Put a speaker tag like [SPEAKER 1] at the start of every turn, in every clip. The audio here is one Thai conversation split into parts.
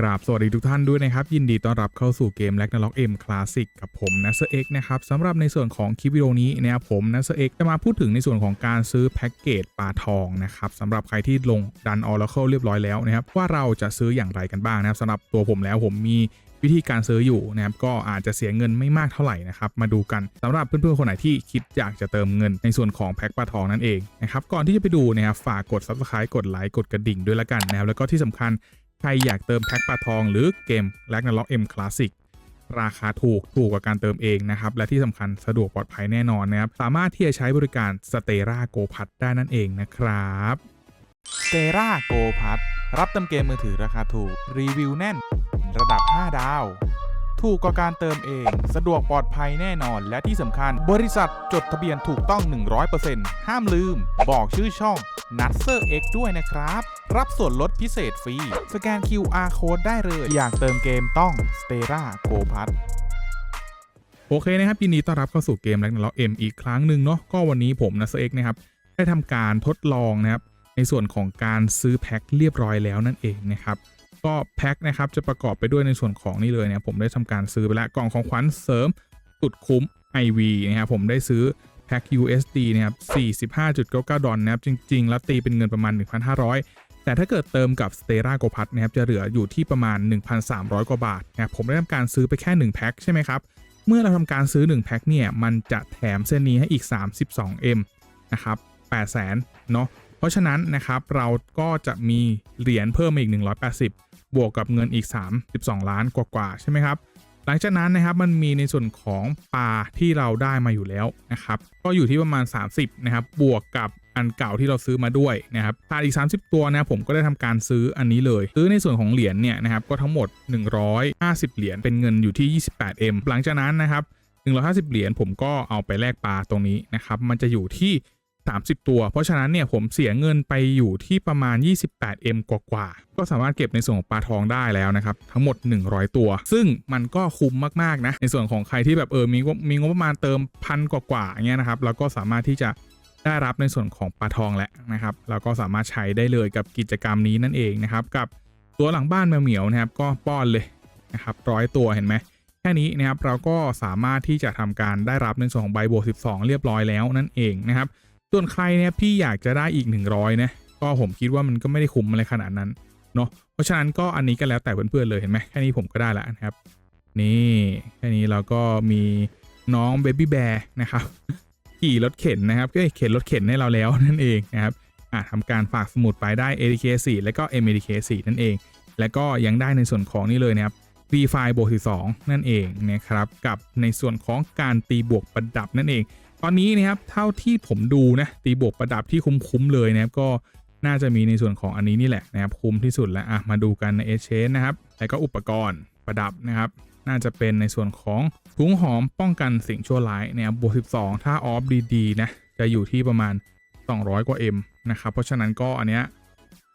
[SPEAKER 1] กราบสวัสดีทุกท่านด้วยนะครับ ยินดีต้อนรับเข้าสู่เกม Ragnarok M Classic กับผมนัสเอ็กนะครับสำหรับในส่วนของคลิปวิดีโอนี้นะครับผมนัสเอ็กจะมาพูดถึงในส่วนของการซื้อแพ็กเกจปลาทองนะครับสำหรับใครที่ลงดัน Oracle เรียบร้อยแล้วนะครับว่าเราจะซื้ออย่างไรกันบ้างนะครับสำหรับตัวผมแล้วผมมีวิธีการซื้ออยู่นะครับก็อาจจะเสียเงินไม่มากเท่าไหร่นะครับมาดูกันสำหรับเพื่อนๆคนไหนที่คิดอยากจะเติมเงินในส่วนของแพ็กปลาทองนั่นเองนะครับก่อนที่จะไปดูนะครับฝากกด Subscribe กดไลค์กดกระดิ่งด้วยละกันนะครับแล้วก็ที่สำคัญ ใครอยากเติมแพ็คปลาทองหรือเกมแลกนาล็อกเอ็มคลาสสิกราคาถูกถูกกว่าการเติมเองนะครับ และที่สำคัญสะดวกปลอดภัยแน่นอนนะครับ สามารถที่จะใช้บริการสเตราโกพัทได้นั่นเองนะครับ
[SPEAKER 2] สเตราโกพัทรับเติมเกมมือถือราคาถูก รีวิวแน่น ระดับ 5 ดาว ถูกกว่าการเติมเอง สะดวกปลอดภัยแน่นอน และที่สำคัญ บริษัทจดทะเบียนถูกต้อง 100%ห้ามลืม บอกชื่อช่อง n u t s e r X ด้วยนะครับ รับส่วนลดพิเศษฟรี สแกน QR Code ได้เลย อยากเติมเกมต้อง s t e r a Go p a t
[SPEAKER 1] โอเคนะครับ ยินดีต้อนรับเข้าสู่เกม Ragnarok M อีกครั้งหนึ่งเนาะก็วันนี้ผมนัสเอ็กนะครับ ได้ทำการทดลองนะครับ ในส่วนของการซื้อแพ็คเรียบร้อยแล้วนั่นเองนะครับ ก็แพ็คนะครับจะประกอบไปด้วยในส่วนของนี่เลยเนี่ยผมได้ทำการซื้อไปแล้วกล่องของขวัญเสริมสุดคุ้ม IV นะครับผมได้ซื้อแพ็ค USD นะครับ45.99 ดอลนะครับจริง ๆ แล้วตีเป็นเงินประมาณ 1,500 แต่ถ้าเกิดเติมกับ s t e r a g o p a t นะครับจะเหลืออยู่ที่ประมาณ 1,300 กว่าบาทนะครับผมได้ทำการซื้อไปแค่ 1 แพ็คใช่ไหมครับเมื่อเราทำการซื้อ 1 แพ็คเนี่ยมันจะแถมเส้นนี้ให้อีก 32M นะครับ800,000เนาะเพราะฉะนั้นนะครับเราก็จะมีเหรียญเพิ่มมาอีก 180 บวกกับเงินอีก 32 ล้านกว่าๆใช่ไหมครับหลังจากนั้นนะครับมันมีในส่วนของปลาที่เราได้มาอยู่แล้วนะครับก็อยู่ที่ประมาณ 30นะครับบวกกับอันเก่าที่เราซื้อมาด้วยนะครับขาดอีก 30 ตัวนะผมก็ได้ทำการซื้ออันนี้เลย ซื้อในส่วนของเหรียญเนี่ยนะครับก็ทั้งหมด 150 เหรียญเป็นเงินอยู่ที่ 28M หลังจากนั้นนะครับ150 เหรียญผมก็เอาไปแลกปลาตรงนี้นะครับมันจะอยู่ที่ 30 ตัว เพราะฉะนั้นเนี่ยผมเสียเงินไปอยู่ที่ประมาณ 28M กว่าๆก็สามารถเก็บในส่วนของปลาทองได้แล้วนะครับ ทั้งหมด 100 ตัว ซึ่งมันก็คุ้มมากๆนะในส่วนของใครที่แบบเออมีมีงบประมาณเติมพันกว่าๆอย่าเงี้ยนะครับแล้วก็สามารถที่จะได้รับในส่วนของปลาทองแหละนะครับแล้วก็สามารถใช้ได้เลยกับกิจกรรมนี้นั่นเองนะครับกับตัวหลังบ้านแมวเหมียวนะครับก็ป้อนเลยนะครับร้อยตัวเห็นไหมแค่นี้นะครับเราก็สามารถที่จะทำการได้รับในส่วนของใบบวก12 เรียบร้อยแล้วนั่นเองนะครับ ส่วนใครเนี่ยพี่อยากจะได้อีก 100 นะ ก็ผมคิดว่ามันก็ไม่ได้คุ้มอะไรขนาดนั้นเนาะเพราะฉะนั้นก็อันนี้ก็แล้วแต่เพื่อนๆเลยเห็นไหมแค่นี้ผมก็ได้ล้วนะครับ นี่แค่นี้เราก็มีน้องเบบี้แบร์นะครับขี่รถเข็นนะครับก็เข็นรถเข็นให้เราแล้วนั่นเองนะครับอะทำการฝากสมุดไปได้ ADK 4แล้วก็ MADK 4นั่นเอง แล้วก็ยังได้ในส่วนของนี่เลยนะครับฟรีไฟบวก12นั่นเองนะครับกับในส่วนของการตีบวกประดับนั่นเอง ตอนนี้นะครับเท่าที่ผมดูนะตีบวกประดับที่คุ้มๆเลยนะครับก็น่าจะมีในส่วนของอันนี้นี่แหละนะครับคุ้มที่สุดแล้วอะมาดูกันในเอเชนนะครับแล้วก็อุปกรณ์ประดับนะครับน่าจะเป็นในส่วนของถุงหอมป้องกันสิ่งชั่วร้ายนะครับบวก12 ถ้าออฟดีๆนะจะอยู่ที่ประมาณ 200 กว่า M นะครับเพราะฉะนั้นก็อันเนี้ย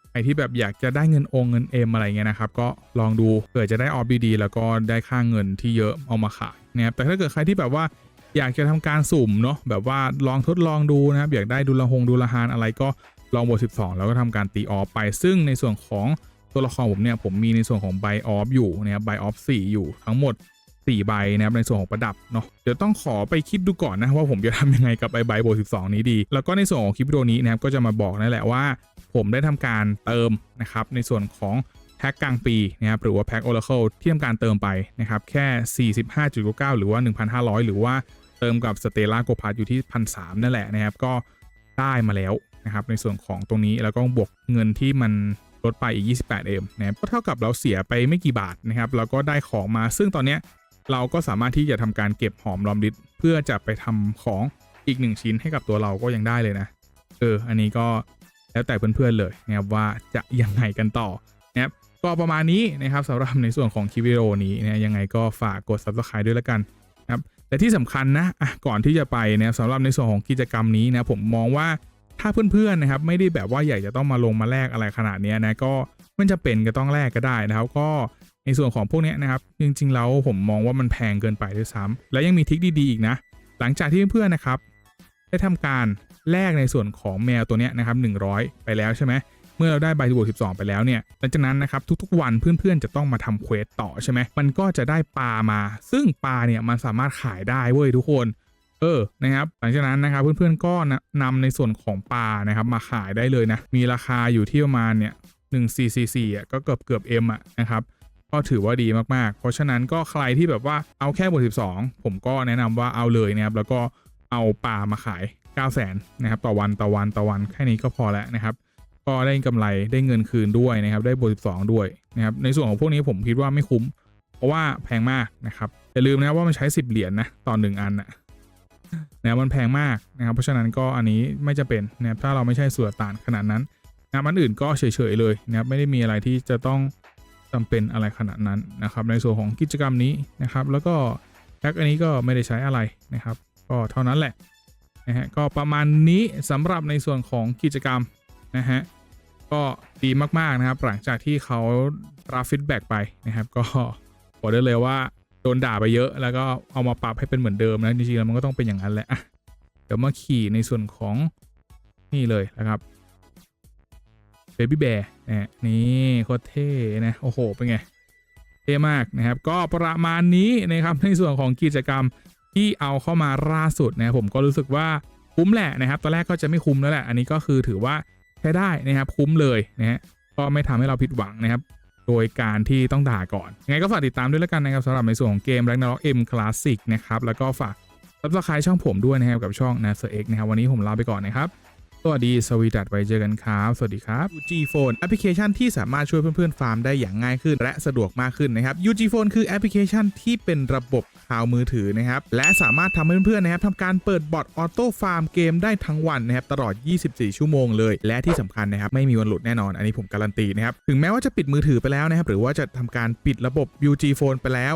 [SPEAKER 1] ใครที่แบบอยากจะได้เงินองเงินเอ็มอะไรเงี้ยนะครับก็ลองดูเผื่อจะได้ออฟดีๆแล้วก็ได้ค่าเงินที่เยอะเอามาขายนะครับแต่ถ้าเกิดใครที่แบบว่า อยากจะทำการสุ่มเนาะแบบว่าลองทดลองดูนะครับ อยากได้ดูละหงดูละหานอะไรก็ลองบท12 แล้วก็ทำการตีออฟไป ซึ่งในส่วนของตัวละครผมเนี่ยผมมีในส่วนของใบออฟอยู่นะครับใบออฟ4อยู่ทั้งหมด4ใบนะครับในส่วนของประดับเนาะเดี๋ยวต้องขอไปคิดดูก่อนนะว่าผมจะทำยังไงกับไอใบโบ12 นี้ดี แล้วก็ในส่วนของคลิปวิดีโอนี้นะครับก็จะมาบอกนั่นแหละว่า ผมได้ทำการเติมนะครับในส่วนของแพ็กกลางปีนะครับหรือว่าแพ็ก Oracle ที่ทำการเติมไปนะครับแค่ 45.99 หรือว่า 1,500 หรือว่า เติมกับสเตล่าโกพาอยู่ที่1,300นั่นแหละนะครับ ก็ได้มาแล้วนะครับในส่วนของตรงนี้แล้วก็บวกเงินที่มันลดไปอีก 28M นะครับก็เท่ากับเราเสียไปไม่กี่บาทนะครับแล้วก็ได้ของมา ซึ่งตอนเนี้ยเราก็สามารถที่จะทำการเก็บหอมรอมริบเพื่อจะไปทำของอีกหนึ่งชิ้นให้กับตัวเราก็ยังได้เลยนะเอออันนี้ก็แล้วแต่เพื่อนๆเลยนะครับว่าจะยังไงกันต่อนะครับก็ประมาณนี้นะครับสำหรับในส่วนของคลิปวิดีโอนี้นะยังไงก็ฝากกด subscribe ด้วยล้วกัน แต่ที่สำคัญนะอะก่อนที่จะไปนะครับสำหรับในส่วนของกิจกรรมนี้นะผมมองว่าถ้าเพื่อนๆนะครับไม่ได้แบบว่าอยากจะต้องมาลงมาแลกอะไรขนาดนี้นะก็มันจะเป็นก็ต้องแลกก็ได้นะครับ ก็ในส่วนของพวกนี้นะครับ จริงๆแล้วผมมองว่ามันแพงเกินไปด้วยซ้ำและยังมีทริคดีๆอีกนะ หลังจากที่เพื่อนๆนะครับ ได้ทำการแลกในส่วนของแมวตัวนี้นะครับ100 ไปแล้วใช่ไหม เมื่อเราได้ใบบวก12 ไปแล้วเนี่ยหลังจากนั้นนะครับทุกๆ วันเพื่อนๆจะต้องมาทำเควสต่อใช่ไหมมันก็จะได้ปลามา ซึ่งปลาเนี่ยมันสามารถขายได้เว้ยทุกคนเออ นะครับ หลังจากนั้นนะครับเพื่อนๆ ก็นำในส่วนของปลานะครับมาขายได้เลยนะ มีราคาอยู่ที่ประมาณเนี่ยหนึ่งสี่สี่สี่อะก็เกือบเกือบเอ็มอะนะครับ ก็ถือว่าดีมากๆ เพราะฉะนั้นก็ใครที่แบบว่าเอาแค่บท12ผมก็แนะนำว่าเอาเลยนะครับ แล้วก็เอาปลามาขาย9 0 0 0 0นนะครับต่อวันต่อวันต่อวันแค่นี้ก็พอแล้วนะครับ ก็ได้กำไรได้เงินคืนด้วยนะครับ ได้บท12 ด้วยนะครับในส่วนของพวกนี้ผมคิดว่าไม่คุ้ม เพราะว่าแพงมากนะครับอย่าลืมนะครับว่ามันใช้ 10 เหรียญนะต่อหนึ่งอันนะนะมันแพงมากนะครับเพราะฉะนั้นก็อันนี้ไม่จะเป็นนะครับถ้าเราไม่ใช่สุลต่านขนาดนั้นนะอันอื่นก็เฉยๆเลยนะครับไม่ได้มีอะไรที่จะต้องจำเป็นอะไรขนาดนั้นนะครับ ในส่วนของกิจกรรมนี้นะครับ แล้วก็แพ็กอันนี้ก็ไม่ได้ใช้อะไรนะครับ ก็เท่านั้นแหละนะฮะก็ประมาณนี้สำหรับในส่วนของกิจกรรม นะฮะ ก็ดีมากๆนะครับ หลังจากที่เขารับฟีดแบ็กไปนะครับ ก็บอกได้เลยว่าโดนด่าไปเยอะ แล้วก็เอามาปรับให้เป็นเหมือนเดิมนะ จริงๆแล้วมันก็ต้องเป็นอย่างนั้นแหละเดี๋ยวมาขี่ในส่วนของนี่เลยนะครับเบบี้แบร์นะนี่โคตรเท่นะ โอ้โห เป็นไง เท่มากนะครับ ก็ประมาณนี้นะครับในส่วนของกิจกรรมที่เอาเข้ามาล่าสุดนะผมก็รู้สึกว่าคุ้มแหละนะครับ ตอนแรกก็จะไม่คุ้มแล้วแหละ อันนี้ก็คือถือว่า ใช้ได้นะครับคุ้มเลยนะฮะก็ไม่ทำให้เราผิดหวังนะครับ โดยการที่ต้องด่าก่อนยังไงก็ฝากติดตามด้วยแล้วกันนะครับสำหรับในส่วนของเกม Ragnarok M Classic นะครับแล้วก็ฝากซับสไครต์ช่องผมด้วยนะครับกับช่องนะเซอร์เอ็กนะครับวันนี้ผมลาไปก่อนนะครับ สวัสดีสวีดัตไว้เจอกันครับ สวัสดีครับ
[SPEAKER 2] UG Phone แอปพลิเคชันที่สามารถช่วยเพื่อนๆฟาร์มได้อย่างง่ายขึ้น และสะดวกมากขึ้นนะครับ UG Phone คือแอปพลิเคชันที่เป็นระบบข่าวมือถือนะครับ และสามารถทำให้เพื่อนๆนะครับทำการเปิดบอทออโต้ฟาร์มเกมได้ทั้งวันนะครับตลอด 24 ชั่วโมงเลย และที่สำคัญนะครับไม่มีวันหลุดแน่นอน อันนี้ผมการันตีนะครับ ถึงแม้ว่าจะปิดมือถือไปแล้วนะครับหรือว่าจะทำการปิดระบบ UG Phone ไปแล้ว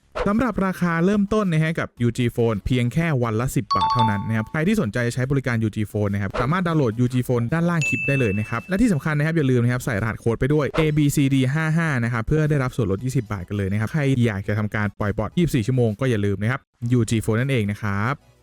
[SPEAKER 2] สำหรับราคาเริ่มต้นนะฮะกับ UG Phone เพียงแค่วันละ 10 บาทเท่านั้นนะครับ ใครที่สนใจใช้บริการ UG Phone นะครับ สามารถดาวน์โหลด UG Phone ด้านล่างคลิปได้เลยนะครับ และที่สำคัญนะครับอย่าลืมนะครับใส่รหัสโค้ดไปด้วย ABCD 55 นะครับเพื่อได้รับส่วนลด 20 บาทกันเลยนะครับ ใครอยากจะทำการปล่อยบอท24 ชั่วโมงก็อย่าลืมนะครับ UG Phone นั่นเองนะครับ